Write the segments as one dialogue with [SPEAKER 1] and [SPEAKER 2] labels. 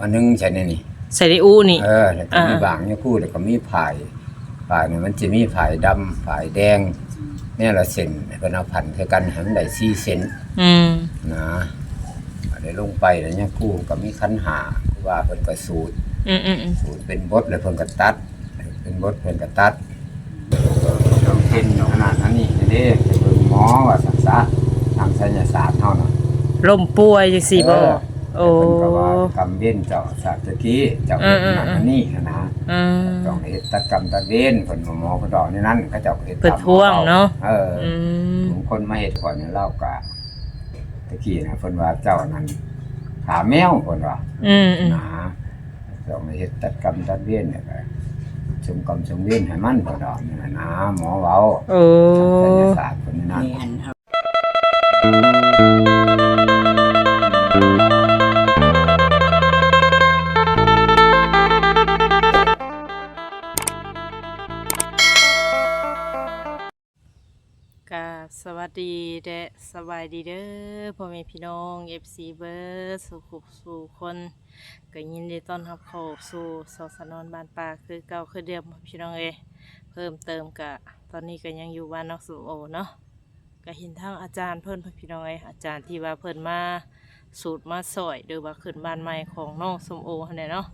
[SPEAKER 1] อันนึงใช่ไหมนี่
[SPEAKER 2] ใส่ในอูนี่
[SPEAKER 1] เออแล้วก็มี
[SPEAKER 2] อ่า
[SPEAKER 1] บางเนี่ยคู่แล้วก็มีผายผายเนี่ยมันจะมีผายดำผายแดงเนี่ยละเส้นเป็นเอาพันเท่ากันให้มันได้สี่เซน
[SPEAKER 2] อืม
[SPEAKER 1] นะได้ลงไปแล้วเนี่ยคู่ก็มีคันหาคือว่าเพิ่นก็สูตร
[SPEAKER 2] อืมอืมอืม
[SPEAKER 1] สูตรเป็นบทแล้วเพิ่นก็ตัด เป็นบทเพิ่นก็ตัดต้องเป็นขนาดนั้นนี่เด้ไปเบิ่งหมอว่าสักษะทางศัลยศาสตร์เฮาน่ะ
[SPEAKER 2] ลมป่วยจังซี่บ่
[SPEAKER 1] เออ
[SPEAKER 2] โอ้
[SPEAKER 1] เพิ่นก็ว่ากำเว้นเจ้าศาสตร์ตะกี้เจ้า
[SPEAKER 2] อื
[SPEAKER 1] เป็น
[SPEAKER 2] ม
[SPEAKER 1] ขนาด
[SPEAKER 2] อืม
[SPEAKER 1] นั้นนี่นะ
[SPEAKER 2] อืม
[SPEAKER 1] ต้องเฮ็ดตัดกรรมตัดเว้นเพิ่นหมอเพิ่นดอกในนั้นเขาเจ้าก็เฮ็ด
[SPEAKER 2] เพิ่นทวงเนาะ
[SPEAKER 1] เออ
[SPEAKER 2] อืม
[SPEAKER 1] บางคนมาเฮ็ดก่อนเนี่ยเล่าก็ตะกี้นะเพิ่นว่าเจ้านั้นขาแมวเพิ่นว่า
[SPEAKER 2] อืมอืม
[SPEAKER 1] นะต้องเฮ็ดตัดกรรมตัดเว้นเนี่ยก็ชมกรรมชมเว้นให้มันเพิ่นดอกนี่นะนะหมอเว้า
[SPEAKER 2] โอ้
[SPEAKER 1] ศัลยศาสตร์เพิ่นนี่นั่น
[SPEAKER 3] นี่อันเอา
[SPEAKER 2] วัสดีเด้สบายดีเด้อพ่อแม่พี่น้อง FC เบิร์สุขุสู่คนก็ยินดีต้อนรับเข้าสู่สสนอนบ้านป่าคือเก่าคือเดิมพี่น้องเอยเพิ่มเติมกะตอนนี้ก็ยังอยู่บ้านนอกสุโอเนาะก็เห็นทางอาจารย์เพิ่นพี่น้องเอยอาจารย์ที่ว่าเพิ่นมาสูตรมาสอยหรือว่าขึ้นบ้านใหม่ของน้องสมโอหั่นแหละเนาะ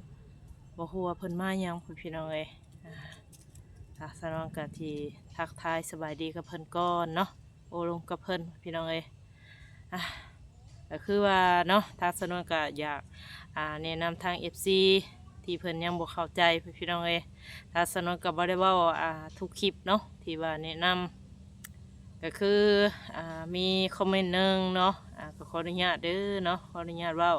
[SPEAKER 2] บ่ฮู้ว่าเพิ่นมายังพี่น้องเอยทักสนองกับที่ทักทายสบายดีกับเพิ่นก่อนเนาะ โอลงกับเพิ่นพี่น้องเอ้ยอะก็คือว่าเนาะทักสนองก็อยากอ่าแนะนำทาง FC ที่เพิ่นยังบ่เข้าใจพี่น้องเอ้ยทักสนองก็บ่ได้เว้าอ่าทุกคลิปเนาะที่ว่าแนะนำก็คืออมีคอมเมนต์หนึงเนาะก็ขออนุญาตเด้อเนาะขออนุญาตเว้า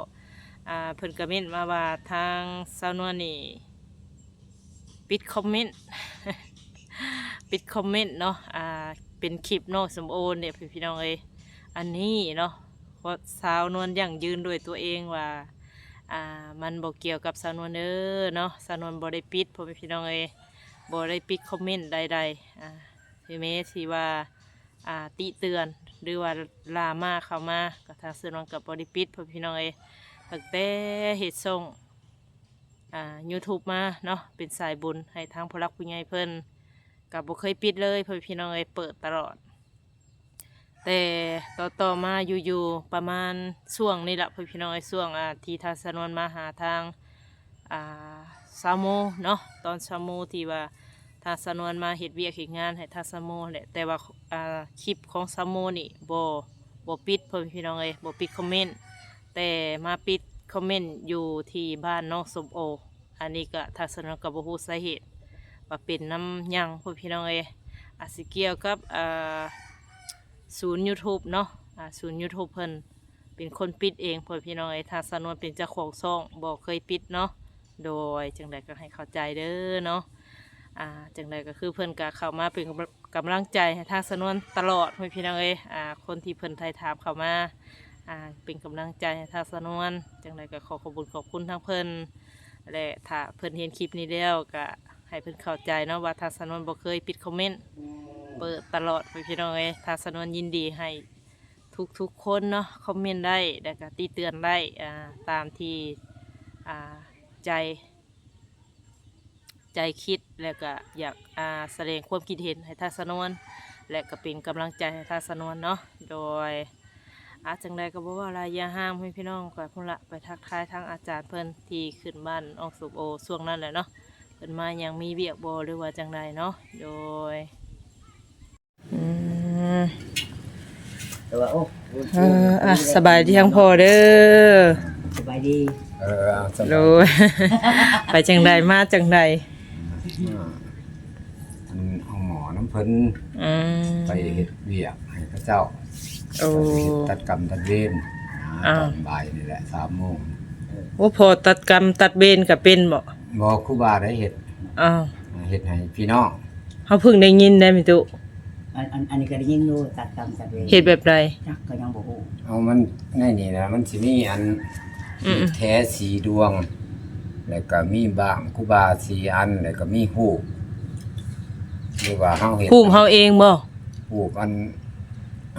[SPEAKER 2] อ่าเพิ่นก็เม้นมาว่าทางสาวนวนี่ปิดคอมเมนต์ปิดคอมเมนต์เนาะ เป็นคลิปเนาะสมโอเนี่ยพี่พี่น้องเอ้ยอันนี้เนาะเพราะสาวนวลยั่งยืนด้วยตัวเองว่าอ่ามันบอกเกี่ยวกับสาวนวลเด้อเนาะสาวนวลบ่ได้ปิดพ่อพี่น้องเอ้ยบ่ได้ปิดคอมเมนต์ใดๆอ่าพี่เมที่ว่าอ่าติเตือนหรือว่าลามาเข้ามากับทางสาวนวลกับบ่ได้ปิดพ่อพี่น้องเอ้ยตั้งแต่เฮ็ดส่งอ่า YouTube มาเนาะเป็นสายบุญให้ทางผู้รักผู้ใหญ่เพิ่น กับบ่เคยปิดเลยพ่อพี่น้องเอ้ยเปิดตลอด แต่ต่อต่อมาอยู่ๆประมาณช่วงนี้แหละพ่อพี่น้องเอ้ยช่วงอ่าที่ทางสนวนมาหาทางอ่าซาโมเนาะตอนซาโมที่ว่าทางสนวนมาเฮ็ดเวียกเฮ็ดงานให้ทางซาโมแหละแต่ว่าอ่าคลิปของซาโมนี่บ่บ่ปิดพ่อพี่น้องเอ้ยบ่ปิดคอมเมนต์แต่มาปิดคอมเมนต์อยู่ที่บ้านน้องสมโอ อันนี้ก็ทัศนกับบ่ฮู้สาเหตุ ว่าเป็นน้ำยังพวกพี่น้องเอยอาจสิเกี่ยวกับอ่าศูนย์ YouTube เนาะอ่าศูนย์ YouTube เพิ่นเป็นคนปิดเองพวกพี่น้องเอยทางสนวนเป็นเจ้าของซ่องบ่เคยปิดเนาะโดยจังใดก็ให้เข้าใจเด้อเนาะอ่าจังใดก็คือเพิ่นก็เข้ามาเป็นกำลังใจให้ทางสนวนตลอดพวกพี่น้องเอยอ่าคนที่เพิ่นไทยถามเข้ามาอ่าเป็นกำลังใจให้ทางสนวนจังไรก็ขอขอบคุญขอบคุณทั้งเพิ่นและถ้าเพิ่นเห็นคลิปนี้แล้วก็ ให้เพิ่นเข้าใจเนาะว่าทางสนวนบ่เคยปิดคอมเมนต์เปิดตลอดไปพี่น้องเอ้ยทางสนวนยินดีให้ทุกทุกๆคนเนาะคอมเมนต์ได้แล้วก็ตีเตือนได้อ่าตามที่อ่าใจ ใจคิดแล้วก็อยากอ่าแสดงความคิดเห็นให้ทางสนวน และก็เป็นกำลังใจให้ทางสนวนเนาะโดยอาจังใดก็บอกว่าอะไรอย่าห้ามให้พี่น้องกับพุ่นละไปทักทายทางอาจารย์เพิ่นที่ขึ้นบ้านออกสุโอช่วงนั้นแหละเนาะ เพิ่นมายังมีเบียกบหรือว่าจังใดเนาะโดยอืม
[SPEAKER 3] แต่ว่าโอ้
[SPEAKER 2] เอออะสบายดีทั้งพอเด้อ
[SPEAKER 3] สบายดี
[SPEAKER 1] เออเอาสบาย
[SPEAKER 2] โดย ไปจังใดมาจังใด
[SPEAKER 1] อ่าอันเอาหมอน้ำเพิ่น
[SPEAKER 2] อืม
[SPEAKER 1] ไปเฮ็ดเวียกให้พระเจ้า
[SPEAKER 2] โอ้
[SPEAKER 1] ไปเฮ็ดตัดกรรมตัดเวรนะ
[SPEAKER 2] อ้าว
[SPEAKER 1] ตอนบ่ายนี่แหละสามโมง
[SPEAKER 2] ว่าพอตัดกรรมตัดเบนกับเป็นบ่
[SPEAKER 1] บอกครูบาได้เฮ็ด
[SPEAKER 2] อ้าว
[SPEAKER 1] เฮ็ดให้พี่น้อง
[SPEAKER 2] เขาเพิ่งได้ยินได้ไหมตุ
[SPEAKER 3] อันอันอันนี้ก็ได้ยินอยู่ตัดกรรมตัดเวร
[SPEAKER 2] เฮ็ดแบบใด
[SPEAKER 3] จักก็ยังบ่ฮู้
[SPEAKER 1] เอามันในนี่นะมันสิมีอัน
[SPEAKER 2] อืม
[SPEAKER 1] แท้สีดวง แล้วก็มีบางครูบาสีอันแล้วก็มีฮูกหรือว่าเฮาเฮ็ด
[SPEAKER 2] ภูมิเฮาเองบ่
[SPEAKER 1] ฮูกอัน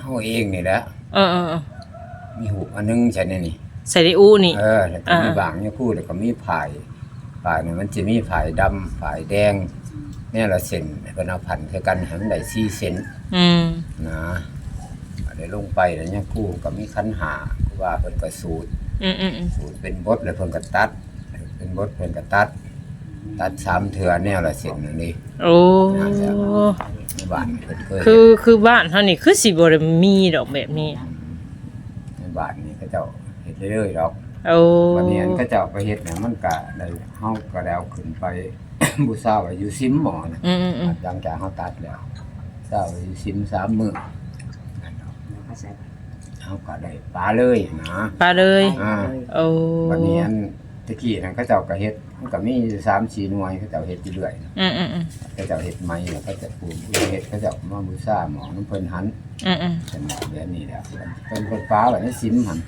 [SPEAKER 1] เฮาเองนี่แหละ
[SPEAKER 2] เออเออเออ
[SPEAKER 1] มีฮูกอันหนึงใช่ไหมนี่
[SPEAKER 2] อใส่ในอู้นี่
[SPEAKER 1] เออแล้วก็มี
[SPEAKER 2] อ่า
[SPEAKER 1] บางเนี่ยพูดแล้วก็มีผาย ผายเนี่ยมันจะมีผายดำผายแดงเนี่ยละเส้นเป็นเอาพันคือกันให้มันได้สี่เส้น
[SPEAKER 2] อืม
[SPEAKER 1] นะได้ลงไปแล้วเนี่ยคู่ก็มีคันหาคือว่าเพิ่นก็สูตร
[SPEAKER 2] อืมอืมอืม
[SPEAKER 1] สูตรเป็นบทแล้วเพิ่นก็ตัด เป็นบทเพิ่นก็ตัด ตัดสามเทื่อแนวละเส้นนั่นนี่
[SPEAKER 2] โอ้
[SPEAKER 1] ในบ้านเพิ่นเคย
[SPEAKER 2] คือคือบ้านเฮานี่คือสิบ่ได้มีดอกแบบนี้
[SPEAKER 1] ในบ้านนี่เขาเจ้าเฮ็ดเรื่อยๆดอก
[SPEAKER 2] โอ้
[SPEAKER 1] วันนี้อันเขาเจ้าไปเฮ็ดเนี่ยมันก็ได้เฮาก็ได้เอาขึ้นไป บูชาไว้อยู่ซิมหมอนะ
[SPEAKER 2] อืมอืมอืม
[SPEAKER 1] หลังจากเฮาตัดแล้วเช้าไว้อยู่ซิมสามมื้อนั่นดอก
[SPEAKER 3] ภาษา
[SPEAKER 1] เฮาก็ได้ปลาเลยนะ
[SPEAKER 2] ปลาเลย
[SPEAKER 1] อ่า
[SPEAKER 2] โอ้
[SPEAKER 1] วันนี้อันตะกี้นั่นเขาเจ้าก็เฮ็ดมันก็มีอยู่สามสี่หน่วยเขาเจ้าเฮ็ดอยู่เรื่อย
[SPEAKER 2] อืมอืมอืม
[SPEAKER 1] เขาเจ้าเฮ็ดใหม่แล้วเขาจะปลูกเฮ็ดเขาเจ้ามาบูชาหมอน้ำเพิ่นหัน
[SPEAKER 2] อืมอืม
[SPEAKER 1] เป็นแบบนี้แหละเป็นคนฟ้าไว้ในซิมหัน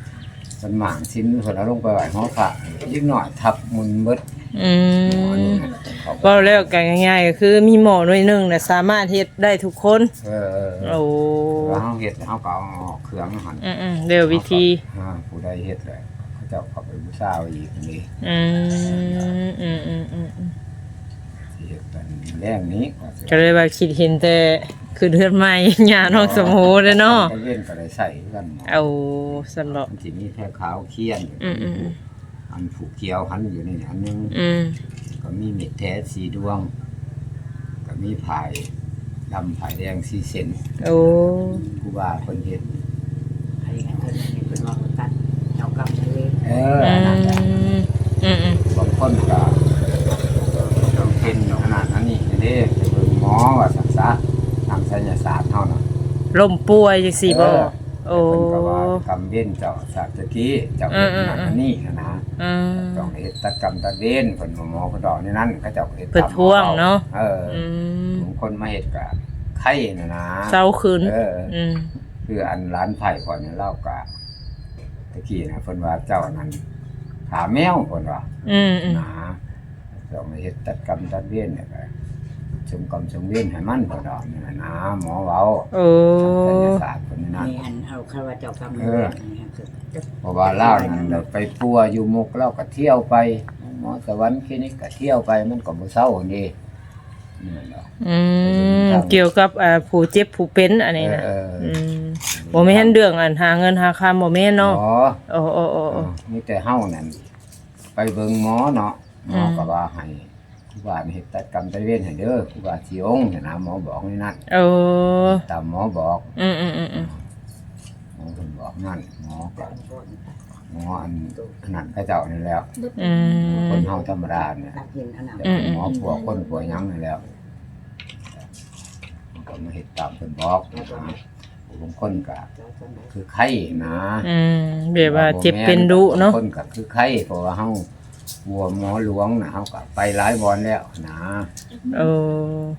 [SPEAKER 1] เป็นหมางซิมเพิ่นเอาลงไปไว้หอพระยิ่งหน่อยทับมุนเบิด
[SPEAKER 2] อื
[SPEAKER 1] หมอนี่
[SPEAKER 2] ม
[SPEAKER 1] นะเขาก็
[SPEAKER 2] เว้าแล้วกันง่ายๆก็คือมีหมอหน่วยหนึงน่ะสามารถเฮ็ดได้ทุกคน
[SPEAKER 1] เออเออเอ
[SPEAKER 2] โอ้
[SPEAKER 1] อแล้วเฮาเฮ็ดเฮาก็เอาออกเครื่องหัน
[SPEAKER 2] อืมอืมเร็ววิธี
[SPEAKER 1] อ่าผู้ใดเฮ็ดเลยเขาเจ้าเข้าไปบูชาไว้อีกนี่
[SPEAKER 2] อืมอืมอืมอืมอืม
[SPEAKER 1] สิเฮ็ดเป็นแรงนี้ก็สิ
[SPEAKER 2] ก็เลยว่าคิดเห็นแต่ คือเดือนใหม่ญาน้องสมโหเด้อเนาะ
[SPEAKER 1] ก็เล่นก็ได้ใส่กันหมอ
[SPEAKER 2] เอาสำหรับ
[SPEAKER 1] มันสิมีแค่ขาวเคียน
[SPEAKER 2] อืมอืม
[SPEAKER 1] อันผูกเกี่ยวหันอยู่นี่อันหนึง
[SPEAKER 2] อืม
[SPEAKER 1] ก็มีเม็ดแท้สีดวง ก็มีผายดำผายแดงสีเส้น
[SPEAKER 2] โอ้
[SPEAKER 1] ผู้ว่าคนเห็น
[SPEAKER 3] อันนี้เพิ่นนี่เพิ่นว่าเพิ่นตัดเจ้ากรรมนายเวร
[SPEAKER 1] เออ
[SPEAKER 2] อื
[SPEAKER 1] นั่นแหละ
[SPEAKER 2] มอืมอืม
[SPEAKER 1] บางคนก็ต้องเป็นขนาดนั้นนี่เด้ไปเบิ่งหมอว่า ยศาสตร์เท่านั้น
[SPEAKER 2] ลมป่วยจังซี่บ่
[SPEAKER 1] เออ
[SPEAKER 2] โอ้
[SPEAKER 1] เพิ่นก็ว่ากรรมเว้นเจ้าสัตว์ตะกี้เจ้าเป็นขนาดนั้นนี่นะ
[SPEAKER 2] อืม
[SPEAKER 1] ต้องเฮ็ดตัดกรรมตัดเว้นเพิ่นว่าหมอเพิ่นดอกในนั้นเขาเจ้าก็เฮ็ด
[SPEAKER 2] เพิ่นทวงเนาะ
[SPEAKER 1] เออ
[SPEAKER 2] อืม
[SPEAKER 1] บางคนมาเฮ็ดก็ไข้น่ะนะ
[SPEAKER 2] เศร้าขึ้น
[SPEAKER 1] เออ
[SPEAKER 2] อืม
[SPEAKER 1] คืออันร้านไผ่ก่อนเนี่ยเล่ากะตะกี้นะเพิ่นว่าเจ้านั้นขาแมวเพิ่นว่า
[SPEAKER 2] อืมอืม
[SPEAKER 1] หนาเจ้ามาเฮ็ดตัดกรรมตัดเวียนเนี่ยก็ สมกรรมสมเวียนให้มันเพิ่นดอกนี่นะนะหมอเว้า
[SPEAKER 2] โอ้
[SPEAKER 1] ศัลยศาสตร์เพิ่นนั่น
[SPEAKER 3] นี่อันเอาคำว่าเจ้ากรรมนายเวรนี่ครับคือ
[SPEAKER 1] เพราะว่าเล่านั่นเราไปปัวอยู่มุกเล่าก็เที่ยวไปหมอสวรรค์คลินิกก็เที่ยวไปมันก็บ่เศร้านี่นี่แหละ
[SPEAKER 2] อืมเกี่ยวกับอ่าผู้เจ็บผู้เป็นอันนี้นะ
[SPEAKER 1] เออเออ
[SPEAKER 2] อืมบ่แม่นเรื่องอันหาเงินหาคำบ่แม่นเนาะ
[SPEAKER 1] อ๋อ
[SPEAKER 2] โอ้โอ้โอ้โอ้
[SPEAKER 1] มีแต่เฮานั่นไปเบิ่งหมอเนาะหมอก็ว่าให้ค รูบาเฮ็ดตัดกรรมตัดเวรให้เด้อครูบาสิองค์เนี่ยนะหมอบอกนี่นั่น
[SPEAKER 2] โอ้
[SPEAKER 1] ตามหมอบอก
[SPEAKER 2] อืมอืมอืมอืม
[SPEAKER 1] หมอเพิ่นบอกนั่นหมอก็หมออันอันนั้นพระเจ้านี่แหล้ว
[SPEAKER 2] อืม
[SPEAKER 1] คนเฮาธรรมดาเนี่ย
[SPEAKER 3] ตัดเงินอันนั้น
[SPEAKER 1] แต่เป็นหมอผัวคนผัวหยังนี่แหล้วก็มาเฮ็ดตามเพิ่นบอกนะบางคนก็คือไข้นะ
[SPEAKER 2] อืมแบบว่าเจ็บเป็นดุเนาะ
[SPEAKER 1] คนก็คือไข้เพราะว่าเฮา วัวหมอหลวงนะเฮาก็ไปหลายบอนแล้วนะ
[SPEAKER 2] โอ้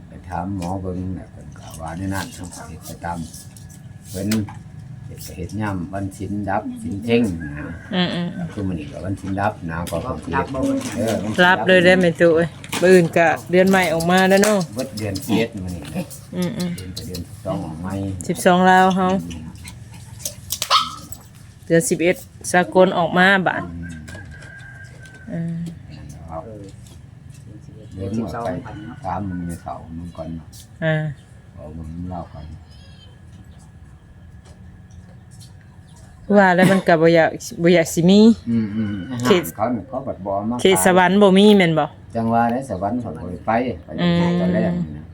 [SPEAKER 1] ไปถามหมอเบิ่งน่ะเพิ่นก็ว่าในนั้นเฮาก็เฮ็ดไปตามเพิ่นเฮ็ดก็เฮ็ดย่ำวันศีลดับศีลเพ่งนะ
[SPEAKER 2] อืมอืม
[SPEAKER 1] คือมื้อนี้ก็วันศีลดับนะก็เพิ่นสิ
[SPEAKER 3] รั
[SPEAKER 1] เฮ็
[SPEAKER 3] บ
[SPEAKER 1] ด
[SPEAKER 3] บ่
[SPEAKER 1] เออวันศี
[SPEAKER 2] รับเลยได้ไหมตู้เอ้ยมื้ออื่นก็เดือนใหม่ออกมาแล้วเนาะ
[SPEAKER 1] เบิดเดือนเจ็ดมื้อนี้นะ
[SPEAKER 2] อืมอืม
[SPEAKER 1] เดือนก็เดือนสองออกใหม่
[SPEAKER 2] 12ลาวเฮาเดือน11สากลออกมาบาดอืม
[SPEAKER 1] เอา
[SPEAKER 3] เออ
[SPEAKER 1] เดี๋ยว
[SPEAKER 3] สิ
[SPEAKER 1] มึง
[SPEAKER 3] สอง
[SPEAKER 1] ไป
[SPEAKER 3] พันเนาะ
[SPEAKER 1] ถามมึงในเขามึงก่อนเนาะ
[SPEAKER 2] อ่า
[SPEAKER 1] เอามึงเล่าก่อน
[SPEAKER 2] ว่าแล้วมันก็บ่อยากบ่อยากสิมี
[SPEAKER 1] อืมอืม
[SPEAKER 2] เขต
[SPEAKER 1] เขาเนี่ยเขาบัดบอมา
[SPEAKER 2] เขตสวรรค์บ่มีแม่นบ่
[SPEAKER 1] จังหว่าในสวรรค์เขาบ่ไปไป
[SPEAKER 2] อืม
[SPEAKER 1] ตอนแรกนะ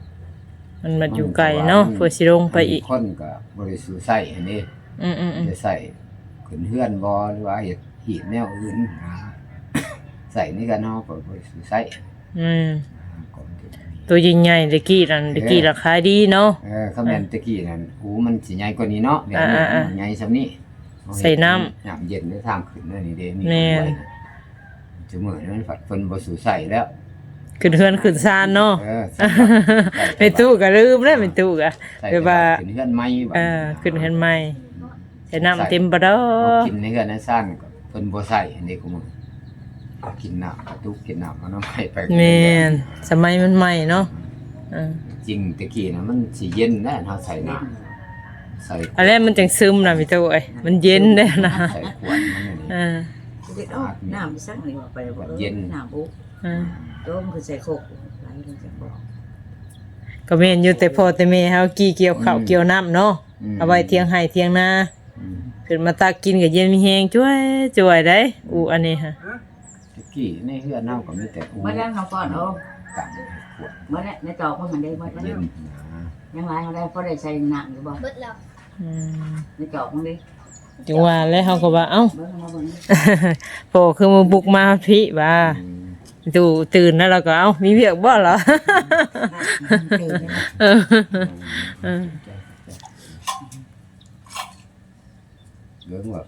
[SPEAKER 2] มันมาอยู่ไกลเนาะเพื่อสิลงไปอีก
[SPEAKER 1] คนก็บริสุทธิ์ใส่อันนี้
[SPEAKER 2] อืมอืมอืม
[SPEAKER 1] จะใส่ขึ้นเฮือนบ่หรือว่าเฮ็ดหีดแนวอื่นนะ ใส่นี่กันเนาะก็บริสุทธิ์ใส่
[SPEAKER 2] อืม
[SPEAKER 1] ก่อนที่
[SPEAKER 2] ตัวใหญ่ๆตะกี้นั่นตะกี้ราคาดีเนาะ
[SPEAKER 1] เออคำแม่นตะกี้นั่นหูมันสิใหญ่กว่านี้เนาะแบบนี้
[SPEAKER 2] อ่าๆๆ
[SPEAKER 1] มันใหญ่ซำนี้
[SPEAKER 2] ใส่น้ำ
[SPEAKER 1] น้ำเย็นในทางขึ้นนั่นนี่เด้มี
[SPEAKER 2] แม่น
[SPEAKER 1] เอาไว้นะจะมื้อนั้นฝัดเพิ่นบ่สู่ใส่แล้ว
[SPEAKER 2] ขึ้นเฮือนขึ้นซานเนาะ
[SPEAKER 1] เออใส่บัตรใส่
[SPEAKER 2] ไม่ตู้ก็ลืมแล้วไม่ตู้ก็
[SPEAKER 1] ใส่
[SPEAKER 2] แบบว่า
[SPEAKER 1] ขึ้นเฮือนใหม่บัด
[SPEAKER 2] เออขึ้นเฮือนใหม่ใส่น้ำเต็มบ่ดอ
[SPEAKER 1] เอากินในเฮือนนั้นซ่านก็เพิ่นบ่ใส่อันนี้กูมื้อ เอากินน้ำกระตุกกินน้ำเอาน้ำไปไป
[SPEAKER 2] แม่นสมัยมันใหม่เนาะเออ
[SPEAKER 1] จริงตะกี้น่ะมันสิเย็นนะเฮาใส่น้ำใส่
[SPEAKER 2] อันแรกมันจังซึมนะพี่ตู้เอ้ยมันเย็นแน่นะ
[SPEAKER 1] ใส่ขวดมันนี่
[SPEAKER 2] อ่า
[SPEAKER 3] เด็ดอ้อน้ำสักหน่อยว่าไปบอกเออน้ำปุ๊บ
[SPEAKER 2] อ่า
[SPEAKER 3] โดมคือใส่โคกไหลลงจากบ่อ
[SPEAKER 2] ก็แม่นอยู่แต่พ่อแต่แม่เฮากี่เกี่ยวข้าวเกี่ยวน้ำเนาะ
[SPEAKER 1] ม
[SPEAKER 2] เอาไว้เที่ยงให้เที่ยงนา
[SPEAKER 1] อืม
[SPEAKER 2] ขึ้นมาตักกินก็เย็นมีแฮงช่วยช่วยได้อูอันนี้ฮะ
[SPEAKER 1] ตะ กี้ในเฮือนเน่าก็มีแต่อู
[SPEAKER 3] มาแล้วน้องก่อนโอ้
[SPEAKER 1] กังขวด
[SPEAKER 3] มาแล้วในจอกมันได้มาแล้ว
[SPEAKER 1] เย็นนะ
[SPEAKER 3] ยังไงเขาได้เพราะได้ใส่น้ำหรือบ่
[SPEAKER 4] เบิดแล้ว
[SPEAKER 2] อืม
[SPEAKER 3] ในจอกมันดิ
[SPEAKER 2] จังว่าแล้วเฮาก็ว่าเอ้า
[SPEAKER 3] เบิ่งมาเบิ่ง
[SPEAKER 2] พ่อคือมาบุกมาพี่ว่า
[SPEAKER 1] อืม
[SPEAKER 2] ดูตื่นแล้วเราก็เอ้ามีเวียกบ่เหรอ
[SPEAKER 3] ตื่นเลยนะ
[SPEAKER 2] เออเออ
[SPEAKER 1] เรื่องแบบ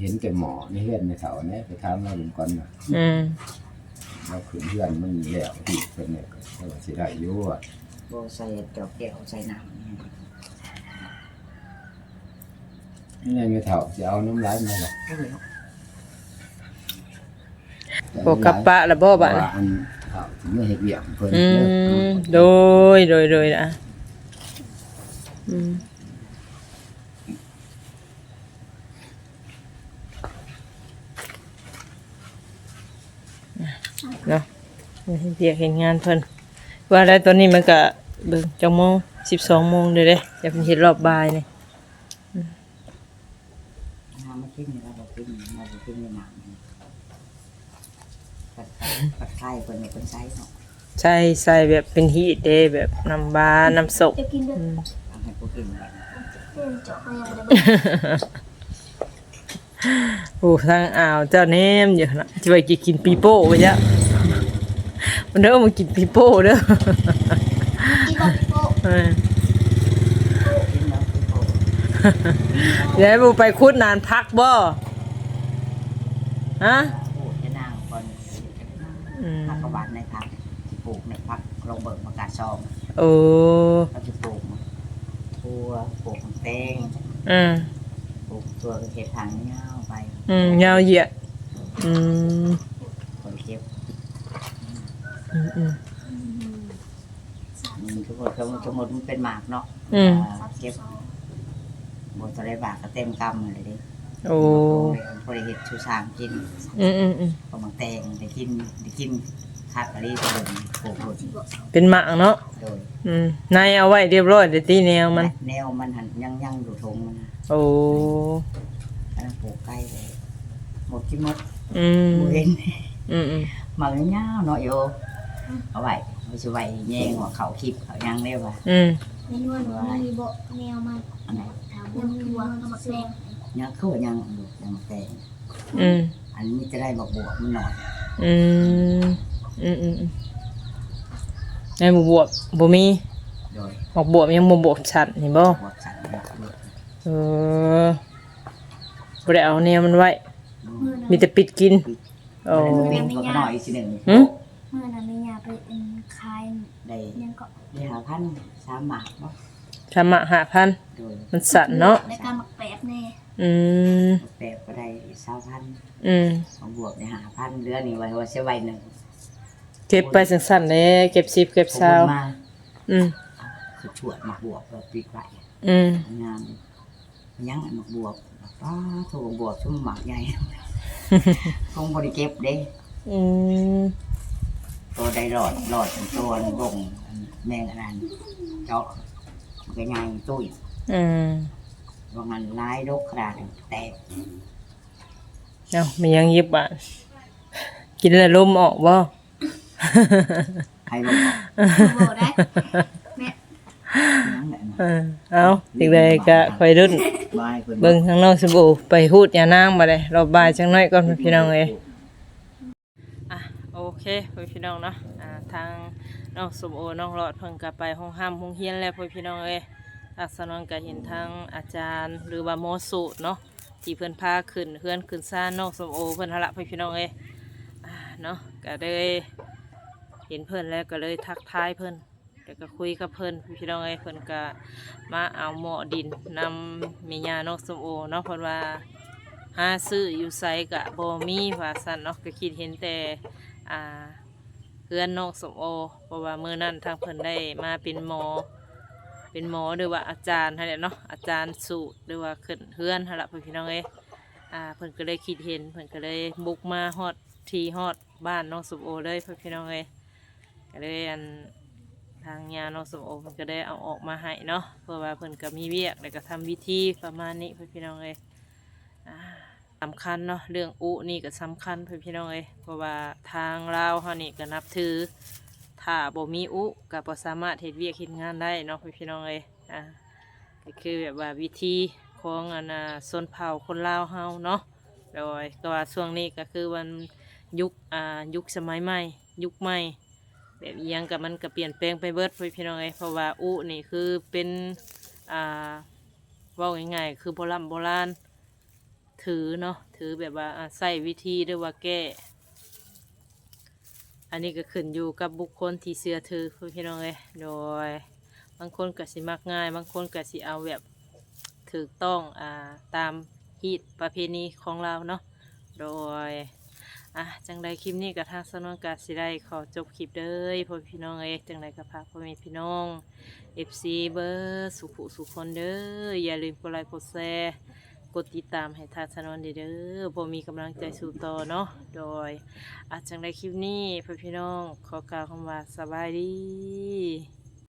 [SPEAKER 1] เห็นแต่หมอในเฮือนในเสาเนี่ยไปถามเราลุงก่อนว่า
[SPEAKER 2] อืม
[SPEAKER 1] เราขืนเฮือนมันแล้วที่เพิ่นเนี่ยก็ว่าสิได้อยู่อะ
[SPEAKER 3] บ่ใส่จอกแก้วใส่น้ำนี่
[SPEAKER 1] นี่ไงไม่เท่าจะเอาน้ำลายมาหรอก
[SPEAKER 3] ก็เลย
[SPEAKER 2] บ่กลับปะละบ่บะ
[SPEAKER 1] ว่าอันเท่าถึงไม่เฮ็ดเวียกเพิ่น
[SPEAKER 2] อื
[SPEAKER 1] เด้อ
[SPEAKER 2] มโดยโดยโดยนะอืม เนาะเรียกเห็นงานเพิ่นว่าได้ตอนนี้มันก็เบิ่งจังโมง12โมงเด้อเด้อย่าเพิ่นเฮ็ดรอบบ่ายนี่
[SPEAKER 3] น้ำมากินนี่เราบ่กินเราบ่กินในน้ำนี่ปัดปัดไข่เพิ่นเนี่ยเพิ่นใส่เนาะ
[SPEAKER 2] ใช่ใส่แบบเป็นฮีทเด้แบบน้ำบาน้ำสก
[SPEAKER 4] จะกินเด้อ
[SPEAKER 2] อืม
[SPEAKER 3] ทำให้ผู้กินแบบ
[SPEAKER 4] เพื่อนเจาะให้ยังไม่ได้เบิด
[SPEAKER 2] โอ้ทางอ่าวเจ้าเนมอยู่นะจะไปกินปีโป้ไปจ้ะมันเด้อมากินปีโป้เด้อ
[SPEAKER 4] กินบะโป้
[SPEAKER 2] เออ
[SPEAKER 3] กินแล้วคือโอ้
[SPEAKER 2] เดี๋ยวบูไปคุดนานพักบ่ฮะ
[SPEAKER 3] โหจะนางก่อน
[SPEAKER 2] อืม
[SPEAKER 3] ผักกระหวานในผักที่ปลูกในผักลงเบิกมากาซอม
[SPEAKER 2] โอ้
[SPEAKER 3] ก็จะปลูกมะทั่วปลูกแตง
[SPEAKER 2] อืม
[SPEAKER 3] ปลูกตัวกระเทียมทางเงาไป
[SPEAKER 2] อืมยาวเหยียดอืม
[SPEAKER 3] คนเก็บ
[SPEAKER 2] อืมอืม
[SPEAKER 3] มันทุกคนทุกคนทุกคนมันเป็นหมากเนาะ
[SPEAKER 2] อืม
[SPEAKER 3] อ่าเก็บบนทะเลบากก็เต็มกำเลยดิ
[SPEAKER 2] โอ้
[SPEAKER 3] พอได้เห็ดชูชามกิน
[SPEAKER 2] อืมอืมอืม
[SPEAKER 3] ก็มังแตงได้กินได้กิน คักอะไรตัวนึงปลูกหมด
[SPEAKER 2] เป็นหมักเนาะ
[SPEAKER 3] โดย
[SPEAKER 2] อืมนายเอาไว้เรียบร้อยเดี๋ยวตีแนวมัน
[SPEAKER 3] แนวมันหันยังยังอยู่ทงมันนะ
[SPEAKER 2] โอ้
[SPEAKER 3] อันนั้นปลูกใกล้เลยหมดที่หมด
[SPEAKER 2] อืม
[SPEAKER 3] บ่เห็น
[SPEAKER 2] อืมอืม
[SPEAKER 3] หมักเงาเนาะโยเอาไว้ไม่ใช่ไว้แยงหัวเขาคลิปเขายังเรียกว่า
[SPEAKER 4] เอื
[SPEAKER 2] ม
[SPEAKER 4] มนูมันมีโบะแนวมัน
[SPEAKER 3] อันไหน
[SPEAKER 4] ถามยังทัวกับหมักแดง
[SPEAKER 3] ยังคือว่ายังอยู่ยังแตง
[SPEAKER 2] อืม
[SPEAKER 3] อันนี้จะได้บอกบวกมันหน่อย
[SPEAKER 2] อืม อืมอืมอืมในหมู่บวบบ่มี
[SPEAKER 3] โดย
[SPEAKER 2] บอกบวบยังบ่บวบชัดนี่บ่
[SPEAKER 3] บวกสั่งบวกบวก
[SPEAKER 2] เออบ่ได้เอาแนวมันไว้
[SPEAKER 4] มือ
[SPEAKER 2] มี
[SPEAKER 4] นั้น
[SPEAKER 2] แต่ปิดกินโอ้
[SPEAKER 3] เป็นตัวก็หน่อยอีกทีหนึ่ง
[SPEAKER 2] หึ
[SPEAKER 4] มือนั้นไม่ยาไปเป็นคาย
[SPEAKER 3] ได้
[SPEAKER 4] ยังก็
[SPEAKER 3] ได้หาพันสามหมากเนาะ
[SPEAKER 2] ชามะ5,000
[SPEAKER 3] โดย
[SPEAKER 2] มันสั่นเนาะ
[SPEAKER 4] ในการหมักแปบแน่
[SPEAKER 2] อืม
[SPEAKER 3] แปดก็ได้สามพัน
[SPEAKER 2] อืม
[SPEAKER 3] ของบวกได้หาพันเดือนนี้ไว้ว่าเสียไว้หนึ่ง
[SPEAKER 2] เก็บไปสั้นๆเด้เก็บ10เก็บ
[SPEAKER 3] ผม
[SPEAKER 2] 20
[SPEAKER 3] มา
[SPEAKER 2] อืม
[SPEAKER 3] คือชวดหมักบวกแบบปีกไว้
[SPEAKER 2] อืม
[SPEAKER 3] งามยังอันหมักบวกป้าถูกบวกชุ่มหมักใหญ่คงบริเก็บเด้
[SPEAKER 2] อืม
[SPEAKER 3] ตัวได้หลอดหลอดตัวบ่งแมงอันนั้นเจาะมันก็ใหญ่ตุ้ย
[SPEAKER 2] อืม
[SPEAKER 3] ว่ามันลายดกขนาดแตก
[SPEAKER 2] เอามียังยิบอะกินแล้วลมออกบ่
[SPEAKER 3] ให้ลงออก
[SPEAKER 4] โบได้แม่
[SPEAKER 3] ยังแหละนะ
[SPEAKER 2] เออเอาสิ่งใดก็คอยรุ่น
[SPEAKER 3] บายพิ่น
[SPEAKER 2] เบิ่งทางน้องสบู่ไปฮูดยานางมาเลยรอบบ่ายจังน้อยก่อนพี่น้องเอ้ยอะโอเคพี่น้องเนาะอ่าทางน้องสมโอน้องหลอดเพิ่งกลับไปห้องห้ามห้องเฮียนแล้วพี่น้องเอ้ยลักษณะก็เห็นทางอาจารย์หรือว่าโมสูตรเนาะที่เพิ่นพาขึ้นเพื่อนขึ้นซ่านน้องสมโอเพิ่นหนละพี่น้องเอ้ยอ่าเนาะก็เลย เห็นเพิ่อนแล้วก็เลยทักทายเพิ่อนแล้วก็คุยกับเพิ่อนพี่น้องเอ้เพิ่อนก็มาเอาหม้อดินนำมียานกสมโอเนาะเพราะว่าหาซื้ออยู่ไสกะบ่มีว่าซันเนาะก็คิดเห็นแต่อ่าเพื่อนนกสมโอเพราะว่ามือนั้นทางเพิ่อนได้มาเป็นหมอเป็นหมอหรือว่าอาจารย์หั่นเนาะอาจารย์สูตรหรือว่าขึ้นเฮือนหั่นล่ะพี่น้องเอ้อ่าเพิ่อนก็เลยคิดเห็นเพิ่อนก็เลยบุกมาฮอดทีฮอดบ้านน้องสมโอเลยพี่น้องเอ้ ก็เลยอันทางยาน้องสมโอเพิ่นก็ได้เอาออกมาให้เนาะเพื่อว่าเพิ่นก็มีเวียกแล้วก็ทำวิธีประมาณนี้เพื่อนพี่น้องเอ้ยอ่าสำคัญเนาะเรื่องอุนี่ก็สำคัญเพื่อนพี่น้องเอ้ยเพราะว่าทางลาวเฮานี่ก็นับถือ ถ้าบ่มีอุก็บ่สามารถเฮ็ดเวียกเฮ็ดงานได้เนาะเพื่อนพี่น้องเอ้ยอ่าก็คือแบบว่าวิธีของอันน่ะชนเผ่าคนลาวเฮาเนาะโดยก็ว่าช่วงนี้ก็คือวันยุคอ่ายุคสมัยใหม่ ยุคใหม่ แบบอิหยังกับมันก็เปลี่ยนแปลงไปเบิดเพื่อนพี่น้องเอ้ยเพราะว่าอุนี่คือเป็นอ่าว่าง่ายๆคือโบราณโบราณถือเนาะถือแบบว่าใส่วิธีหรือว่าแก้ อันนี้ก็ขึ้นอยู่กับบุคคลที่เสือถือพี่น้องเอ้ยโดย บางคนก็สิมักง่าย บางคนก็สิเอาแบบถูกต้องอ่าตามฮีตประเพณีของเราเนาะโดย อะจังใดคลิปนี้กับทางสนวนกาสิได้ขอจบคลิปเด้อพ่อพี่น้องเอ้ยจังใดกับพากพ่อแม่พี่น้อง FC เบอร์สุขุสุขคนเด้ออย่าลืมกดไลค์กดแชร์กดติดตามให้ทางสนวนเด้อบ่มีกำลังใจสู่ต่อเนาะโดยอาจังใดคลิปนี้พ่อพี่น้องขอกล่าวคำว่าสบายดี